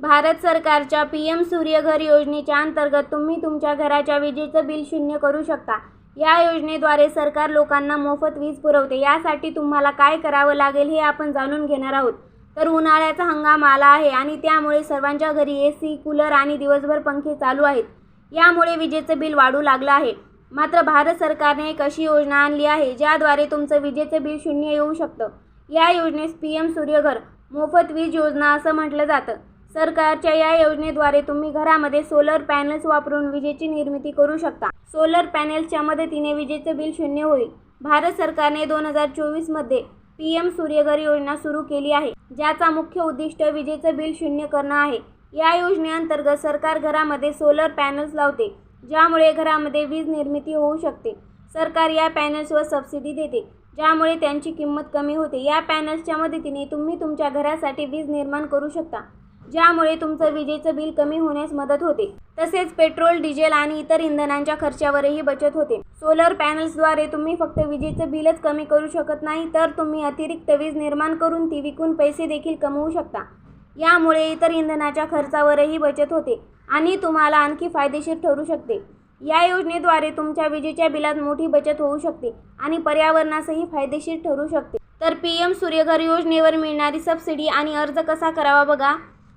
भारत सरकारच्या P M Surya Ghar योजनेच्या अंतर्गत तुम्ही तुमच्या घराच्या विजेचं बिल शून्य करू शकता. या योजनेद्वारे सरकार लोकांना मोफत वीज पुरवते. यासाठी तुम्हाला काय करावं लागेल हे आपण जाणून घेणार आहोत. तर उन्हाळ्याचा हंगाम आला आहे आणि त्यामुळे सर्वांच्या घरी ए सी कूलर आणि दिवसभर पंखे चालू आहेत. यामुळे विजेचं बिल वाढू लागलं आहे. मात्र भारत सरकारने एक अशी योजना आणली आहे ज्याद्वारे तुमचं विजेचं बिल शून्य येऊ शकतं. या योजनेस पी एम सूर्यघर मोफत वीज योजना असं म्हटलं जातं. सरकारच्या या योजनेद्वारे तुम्ही घरामध्ये सोलर पॅनल्स वापरून विजेची निर्मिती करू शकता. सोलर पॅनल्सच्या मदतीने विजेचं बिल शून्य होईल. भारत सरकारने दोन हजार चोवीसमध्ये पी एम सूर्यघर योजना सुरू केली आहे ज्याचा मुख्य उद्दिष्ट विजेचं बिल शून्य करणं आहे. या योजनेअंतर्गत सरकार घरामध्ये सोलर पॅनल्स लावते ज्यामुळे घरामध्ये वीज निर्मिती होऊ शकते. सरकार या पॅनल्सवर सबसिडी देते ज्यामुळे त्यांची किंमत कमी होते. या पॅनल्सच्या मदतीने तुम्ही तुमच्या घरासाठी वीज निर्माण करू शकता. ज्यामुळे तुमचं विजेचं बिल कमी होण्यास मदत होते. तसेच पेट्रोल डिझेल आणि इतर इंधनांच्या खर्चावरही बचत होते. सोलर पॅनल्सद्वारे तुम्ही फक्त विजेचं बिलच कमी करू शकत नाही तर तुम्ही अतिरिक्त वीज निर्माण करून ती विकून पैसे देखील कमवू शकता. यामुळे इतर इंधनाच्या खर्चावरही बचत होते आणि तुम्हाला आणखी फायदेशीर ठरू शकते. या योजनेद्वारे तुमच्या विजेच्या बिलात मोठी बचत होऊ शकते आणि पर्यावरणासही फायदेशीर ठरू शकते. तर पी एम सूर्यघर योजनेवर मिळणारी सबसिडी आणि अर्ज कसा करावा बघा.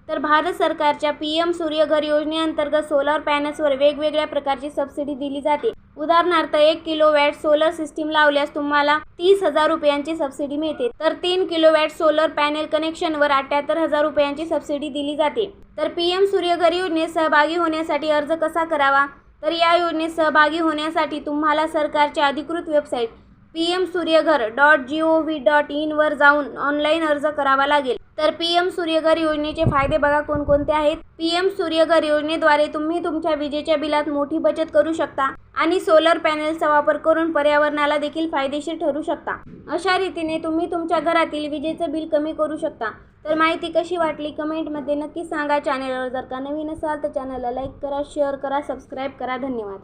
तर भारत सरकारच्या पी एम सूर्यघर योजनेअंतर्गत सोलर पॅनल्सवर वेगवेगळ्या प्रकारची सबसिडी दिली जाते. उदाहरणार्थ एक किलो वॅट सोलर सिस्टीम लावल्यास तुम्हाला तीस हजार रुपयांची सबसिडी मिळते. तर तीन किलो वॅट सोलर पॅनेल कनेक्शनवर अठ्याहत्तर हजार रुपयांची सबसिडी दिली जाते. तर पी एम सूर्यघर योजनेत सहभागी होण्यासाठी अर्ज कसा करावा? तर या योजनेत सहभागी होण्यासाठी तुम्हाला सरकारच्या अधिकृत website P M Suryaghar dot G O V dot इनवर जाऊन ऑनलाईन अर्ज करावा लागेल. तर पी एम सूर्यघर योजनेचे फायदे बघा कोणकोणते आहेत. पी एम सूर्यघर योजनेद्वारे तुम्ही तुमच्या विजेच्या बिलात मोठी बचत करू शकता आणि सोलर पॅनेलचा वापर करून पर्यावरणाला देखील फायदेशीर ठरू शकता. अशा रीतीने तुम्ही तुमच्या घरातील विजेचं बिल कमी करू शकता. तर माहिती कशी वाटली कमेंटमध्ये नक्की सांगा. चॅनलवर जर का नवीन असाल तर चॅनलला लाईक करा शेअर करा सबस्क्राईब करा. धन्यवाद.